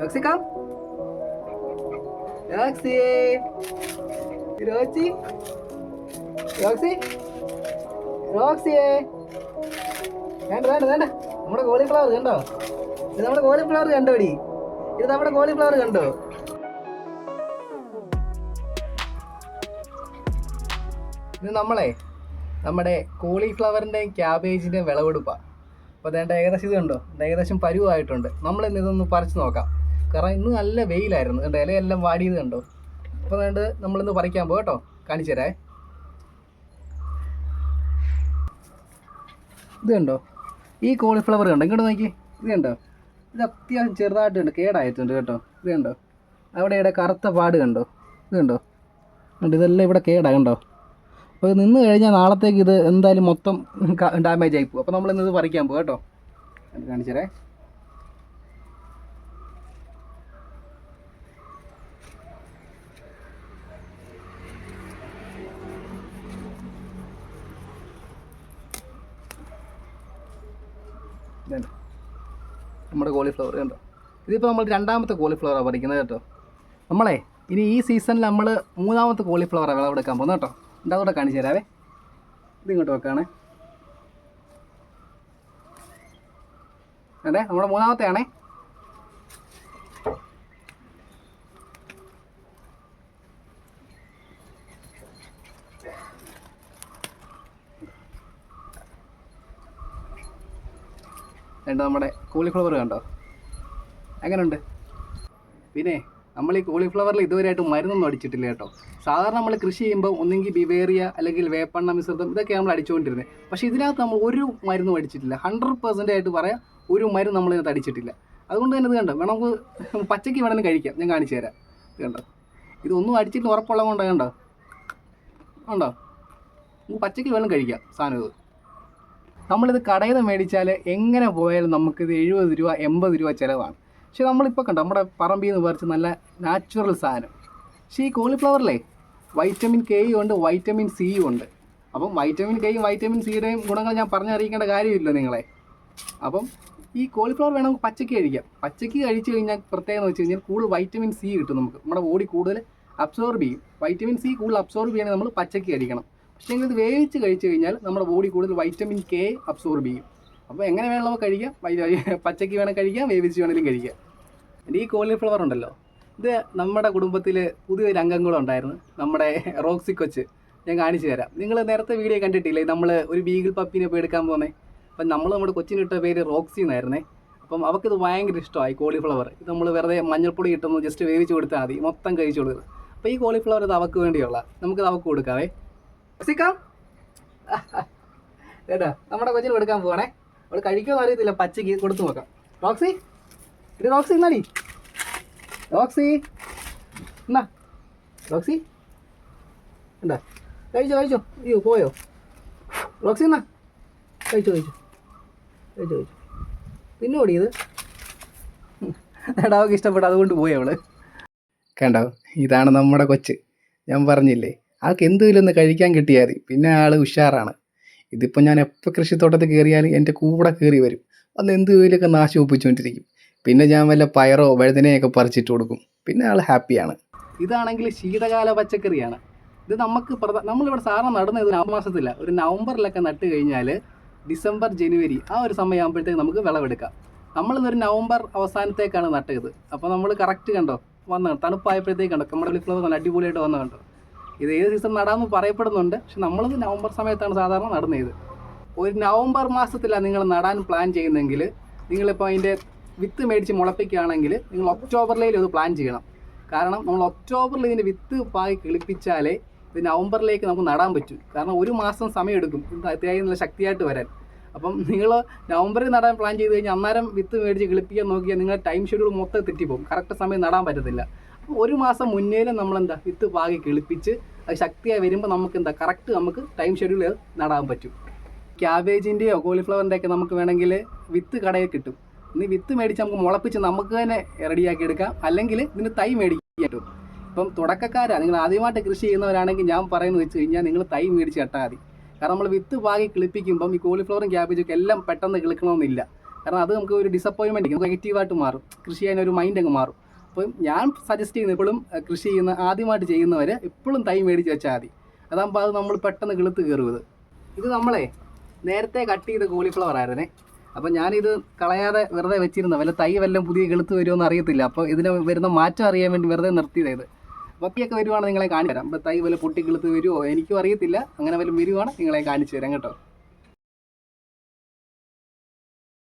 റോക്സി come. റോക്സി Roxy. റോക്സി Roxy. വേണ്ട വേണ്ട വേണ്ട. നമ്മുടെ കോളിഫ്ലവർ കണ്ടോ? ഇത് നമ്മുടെ കോളിഫ്ലവർ കണ്ടോടി ഇത് നമ്മുടെ കോളിഫ്ലവർ കണ്ടോ? ഇത് നമ്മളെ നമ്മുടെ കോളിഫ്ലവറിന്റെയും ക്യാബേജിന്റെയും വിളവെടുപ്പാണ് അപ്പോൾ അതേണ്ട ഏകദേശം ഇത് കണ്ടോ ഏകദേശം പരുവായിട്ടുണ്ട്. നമ്മളിന്ന് ഇതൊന്ന് പറിച്ചു നോക്കാം. കാരണം ഇന്ന് നല്ല വെയിലായിരുന്നു. കണ്ടോ ഇലയെല്ലാം വാടിയത് കണ്ടോ? അപ്പോൾ അതുകൊണ്ട് നമ്മളിന്ന് പറിക്കാൻ പോകും കേട്ടോ. കാണിച്ചു തരാേ ഇത് കണ്ടോ? ഈ കോളിഫ്ലവർ കണ്ടോ? ഇങ്ങോട്ട് നോക്കി. ഇത് കണ്ടോ? ഇത് അത്യാവശ്യം ചെറുതായിട്ടുണ്ട് കേടായിട്ടുണ്ട് കേട്ടോ. ഇത് കണ്ടോ? അവിടെ ഇവിടെ കറുത്ത പാട് കണ്ടോ? ഇത് കണ്ടോ? കണ്ടോ ഇതെല്ലാം ഇവിടെ കേടാ കണ്ടോ? അപ്പോൾ ഇത് നിന്ന് കഴിഞ്ഞാൽ നാളത്തേക്ക് ഇത് എന്തായാലും മൊത്തം ഡാമേജ് ആയി പോകും അപ്പോൾ നമ്മൾ ഇന്ന് ഇത് പറിക്കാൻ പോകും കേട്ടോ. കാണിച്ചു നമ്മുടെ കോളിഫ്ലവർ കണ്ടോ? ഇതിപ്പോൾ നമ്മൾ രണ്ടാമത്തെ കോളിഫ്ലവറാണ് പറിക്കുന്നത് കേട്ടോ. നമ്മളെ ഇനി ഈ സീസണിൽ നമ്മൾ മൂന്നാമത്തെ കോളിഫ്ലവറാണ് വിളവെടുക്കാൻ പോകുന്നത് കേട്ടോ. കൂടെ കാണിച്ചു തരാവേ. ഇത് ഇങ്ങോട്ട് വെക്കാണേ. അതെ നമ്മുടെ മൂന്നാമത്തെ രണ്ട് നമ്മുടെ കോളിഫ്ലവർ കണ്ടോ? എങ്ങനെയുണ്ട് പിന്നെ നമ്മൾ ഈ കോളിഫ്ലവറിൽ ഇതുവരെയായിട്ട് മരുന്നൊന്നും അടിച്ചിട്ടില്ല കേട്ടോ. സാധാരണ നമ്മൾ കൃഷി ചെയ്യുമ്പോൾ ഒന്നെങ്കിൽ ബിവേറിയ അല്ലെങ്കിൽ വേപ്പണ്ണ മിശ്രിതം ഇതൊക്കെ നമ്മൾ അടിച്ചുകൊണ്ടിരുന്നത്. പക്ഷേ ഇതിനകത്ത് നമ്മൾ ഒരു മരുന്നും അടിച്ചിട്ടില്ല. ഹൺഡ്രഡ് പെർസെന്റ് ആയിട്ട് പറയാം ഒരു മരുന്ന് നമ്മൾ ഇതിനകത്ത് അടിച്ചിട്ടില്ല. അതുകൊണ്ട് തന്നെ ഇത് കണ്ടോ? വേണം നമുക്ക് പച്ചയ്ക്ക് വേണമെങ്കിൽ കഴിക്കാം. ഞാൻ കാണിച്ചു തരാം. ഇത് കണ്ടോ? ഇതൊന്നും അടിച്ചിട്ട് ഉറപ്പുള്ളത് കണ്ടോ ഉണ്ടോ നമുക്ക് പച്ചയ്ക്ക് വേണം കഴിക്കാം സാധനം ഇത്. നമ്മളിത് കടയിൽ നിന്ന് മേടിച്ചാൽ എങ്ങനെ പോയാലും നമുക്കിത് എഴുപത് രൂപ എൺപത് രൂപ ചിലവാണ്. പക്ഷെ നമ്മളിപ്പോൾ കണ്ടോ നമ്മുടെ പറമ്പിൽ നിന്ന് പറിച്ച് നല്ല നാച്ചുറൽ സാധനം. പക്ഷേ ഈ കോളിഫ്ലവറിലെ വൈറ്റമിൻ കെയും ഉണ്ട് വൈറ്റമിൻ സിയും ഉണ്ട്. അപ്പം വൈറ്റമിൻ കെയും വൈറ്റമിൻ സിയുടെയും ഗുണങ്ങൾ ഞാൻ പറഞ്ഞറിയിക്കേണ്ട കാര്യമില്ല നിങ്ങളെ. അപ്പം ഈ കോളിഫ്ലവർ വേണമെങ്കിൽ പച്ചക്ക് കഴിക്കാം. പച്ചക്ക് കഴിച്ച് കഴിഞ്ഞാൽ പ്രത്യേകം എന്ന് വെച്ച് കഴിഞ്ഞാൽ കൂടുതൽ വൈറ്റമിൻ സി കിട്ടും നമുക്ക്. നമ്മുടെ ബോഡി കൂടുതൽ അബ്സോർബ് ചെയ്യും. വൈറ്റമിൻ സി കൂടുതൽ അബ്സോർബ് ചെയ്യണമെങ്കിൽ നമ്മൾ പച്ചക്ക് കഴിക്കണം. പക്ഷേ ഇത് വേവിച്ച് കഴിച്ചു കഴിഞ്ഞാൽ നമ്മുടെ ബോഡി കൂടുതൽ വൈറ്റമിൻ കെ അബ്സോർബ് ചെയ്യും. അപ്പോൾ എങ്ങനെ വേണം നമുക്ക് കഴിക്കാം. പച്ചയ്ക്ക് വേണം കഴിക്കാം വേവിച്ച് വേണമെങ്കിലും കഴിക്കാം. എന്റെ ഈ കോളിഫ്ലവർ ഉണ്ടല്ലോ. ഇത് നമ്മുടെ കുടുംബത്തിൽ പുതിയൊരു അംഗം ഉണ്ടായിരുന്നു. നമ്മുടെ റോക്സി കൊച്ച്. ഞാൻ കാണിച്ചു തരാം. നിങ്ങൾ നേരത്തെ വീഡിയോ കണ്ടിട്ടില്ലേ? നമ്മൾ ഒരു ബീഗിൾ പപ്പിനെ പോയി എടുക്കാൻ പോകുന്നത് അപ്പം നമ്മൾ നമ്മുടെ കൊച്ചിനിട്ട പേര് റോക്സി എന്നായിരുന്നേ. അപ്പം അവൾക്കിത് ഭയങ്കര ഇഷ്ടമായി കോളിഫ്ലവർ ഇത് നമ്മൾ വെറുതെ മഞ്ഞൾപ്പൊടി ഇട്ടൊന്ന് ജസ്റ്റ് വേവിച്ച് കൊടുത്താൽ മതി. മൊത്തം കഴിച്ചു കൊടുക്കുന്നത് അപ്പോൾ ഈ കോളിഫ്ലവർ ഇത് അവൾക്ക് വേണ്ടിയുള്ള നമുക്കിത് അവൾക്ക് കൊടുക്കാവേ. റോക്സിക്കാം കേട്ടോ നമ്മുടെ കൊച്ചിന് കൊടുക്കാൻ പോവാണേ. അവൾ കഴിക്കുമെന്ന് അറിയത്തില്ല പച്ചയ്ക്ക് കൊടുത്തു നോക്കാം. റോക്സി? ഇത് റോക്സി എന്നാടി റോക്സി എന്നാ? റോക്സി? എന്താ കഴിച്ചോ കഴിച്ചോ. അയ്യോ പോയോ? റോക്സി എന്നാ? കഴിച്ചോ കഴിച്ചോ. കഴിച്ചോ കഴിച്ചോ. പിന്നെ ഓടിയത് എടാ ഇഷ്ടപ്പെട്ടു അതുകൊണ്ട് പോയി അവൾ. കണ്ടോ? ഇതാണ് നമ്മുടെ കൊച്ച്. ഞാൻ പറഞ്ഞില്ലേ ആൾക്ക് എന്തെങ്കിലും കഴിക്കാൻ കിട്ടിയാൽ മതി. പിന്നെ ആൾ ഉഷാറാണ്. ഇതിപ്പോൾ ഞാൻ എപ്പോൾ കൃഷിത്തോട്ടത്തിൽ കയറിയാലും എന്റെ കൂടെ കയറി വരും. അന്ന് എന്തെങ്കിലുമൊക്കെ നാശം ഒപ്പിച്ചുകൊണ്ടിരിക്കും. പിന്നെ ഞാൻ വല്ല പയറോ വഴുതനയൊക്കെ പറിച്ചിട്ട് കൊടുക്കും. പിന്നെ ആൾ ഹാപ്പിയാണ്. ഇതാണെങ്കിൽ ശീതകാല പച്ചക്കറിയാണ്. ഇത് നമുക്ക് നമ്മളിവിടെ സാധാരണ നടുന്നത് നവംബർ മാസത്തില്ല ഒരു നവംബറിലൊക്കെ നട്ട് കഴിഞ്ഞാൽ ഡിസംബർ ജനുവരി ആ ഒരു സമയമാകുമ്പോഴത്തേക്ക് നമുക്ക് വിളവെടുക്കാം. നമ്മളിന്നൊരു നവംബർ അവസാനത്തേക്കാണ് നട്ടത്. അപ്പോൾ നമ്മൾ കറക്റ്റ് കണ്ടോ? വന്നു തണുപ്പായപ്പോഴത്തേക്ക് കണ്ടോ? നമ്മുടെ ഫ്ലവർ നല്ല അടിപൊളിയായിട്ട് വന്നു കണ്ടോ? ഇത് ഏത് സീസൺ നടാമെന്ന് പറയപ്പെടുന്നുണ്ട്. പക്ഷെ നമ്മളത് നവംബർ സമയത്താണ് സാധാരണ നടുന്നത്. ഒരു നവംബർ മാസത്തിലാണ് നിങ്ങൾ നടാൻ പ്ലാൻ ചെയ്യുന്നതെങ്കിൽ നിങ്ങളിപ്പോൾ അതിന്റെ വിത്ത് മേടിച്ച് മുളപ്പിക്കുകയാണെങ്കിൽ നിങ്ങൾ ഒക്ടോബറിലേലും ഇത് പ്ലാൻ ചെയ്യണം. കാരണം നമ്മൾ ഒക്ടോബറിൽ ഇതിന്റെ വിത്ത് പാകി കിളിപ്പിച്ചാലേ ഇത് നവംബറിലേക്ക് നമുക്ക് നടാൻ പറ്റും. കാരണം ഒരു മാസം സമയമെടുക്കും. ഇത് അത്യാവശ്യം നല്ല ശക്തിയായിട്ട് വരാൻ. അപ്പം നിങ്ങൾ നവംബറിൽ നടാൻ പ്ലാൻ ചെയ്ത് കഴിഞ്ഞാൽ അന്നേരം വിത്ത് മേടിച്ച് കിളിപ്പിക്കാൻ നോക്കിയാൽ നിങ്ങളുടെ ടൈം ഷെഡ്യൂൾ മൊത്തം തെറ്റിപ്പോകും. കറക്റ്റ് സമയം നടാൻ പറ്റത്തില്ല. ഒരു മാസം മുന്നേലും നമ്മളെന്താ വിത്ത് പാകി കിളിപ്പിച്ച് അത് ശക്തിയായി വരുമ്പോൾ നമുക്ക് എന്താ കറക്റ്റ് നമുക്ക് ടൈം ഷെഡ്യൂൾ നടാൻ പറ്റും. ക്യാബേജിന്റെയോ കോളിഫ്ലവറിന്റെ ഒക്കെ നമുക്ക് വേണമെങ്കിൽ വിത്ത് കടയിൽ കിട്ടും. ഇനി വിത്ത് മേടിച്ച് നമുക്ക് മുളപ്പിച്ച് നമുക്ക് തന്നെ റെഡിയാക്കി എടുക്കാം. അല്ലെങ്കിൽ ഇതിന് തൈ മേടിക്കാൻ പറ്റും. ഇപ്പം തുടക്കക്കാരാണ് നിങ്ങൾ ആദ്യമായിട്ട് കൃഷി ചെയ്യുന്നവരാണെങ്കിൽ ഞാൻ പറയുന്നത് വെച്ച് കഴിഞ്ഞാൽ നിങ്ങൾ തൈ മേടിച്ച് കെട്ടാൽ മതി. കാരണം നമ്മൾ വിത്ത് പാകി കിളിപ്പിക്കുമ്പം ഈ കോളിഫ്ലവറും ക്യാബേജും ഒക്കെ എല്ലാം പെട്ടെന്ന് കിളിക്കണമെന്നില്ല. കാരണം അത് നമുക്ക് ഒരു ഡിസപ്പോയിൻമെന്റ് നെഗറ്റീവായിട്ട് മാറും. കൃഷി ചെയ്യാൻ ഒരു മൈൻഡ് അങ്ങ് മാറും. അപ്പം ഞാൻ സജസ്റ്റ് ചെയ്യുന്നത് ഇപ്പോഴും കൃഷി ചെയ്യുന്ന ആദ്യമായിട്ട് ചെയ്യുന്നവർ ഇപ്പോഴും തൈ മേടിച്ച് വെച്ചാൽ മതി. അതാകുമ്പോൾ അത് നമ്മൾ പെട്ടെന്ന് കിളുത്ത് കയറുന്നത് ഇത് നമ്മളെ നേരത്തെ കട്ട് ചെയ്ത കോളിഫ്ലവർ ആയിരുന്നേ. അപ്പോൾ ഞാനിത് കളയാതെ വെറുതെ വെച്ചിരുന്ന വല്ല തൈ വല്ലതും പുതിയ കിളുത്ത് വരുമോ എന്ന് അറിയത്തില്ല. അപ്പോൾ ഇതിന് വരുന്ന മാറ്റം അറിയാൻ വേണ്ടി വെറുതെ നിർത്തിയതായത് ബാക്കിയൊക്കെ വരുവാണെങ്കിൽ നിങ്ങളെ കാണിച്ചു തരാം. അപ്പോൾ തൈ വല്ല പൊട്ടി കിളുത്ത് വരുമോ എനിക്കും അറിയത്തില്ല. അങ്ങനെ വല്ലതും വരുവാണ് നിങ്ങളെ കാണിച്ചു തരാം കേട്ടോ.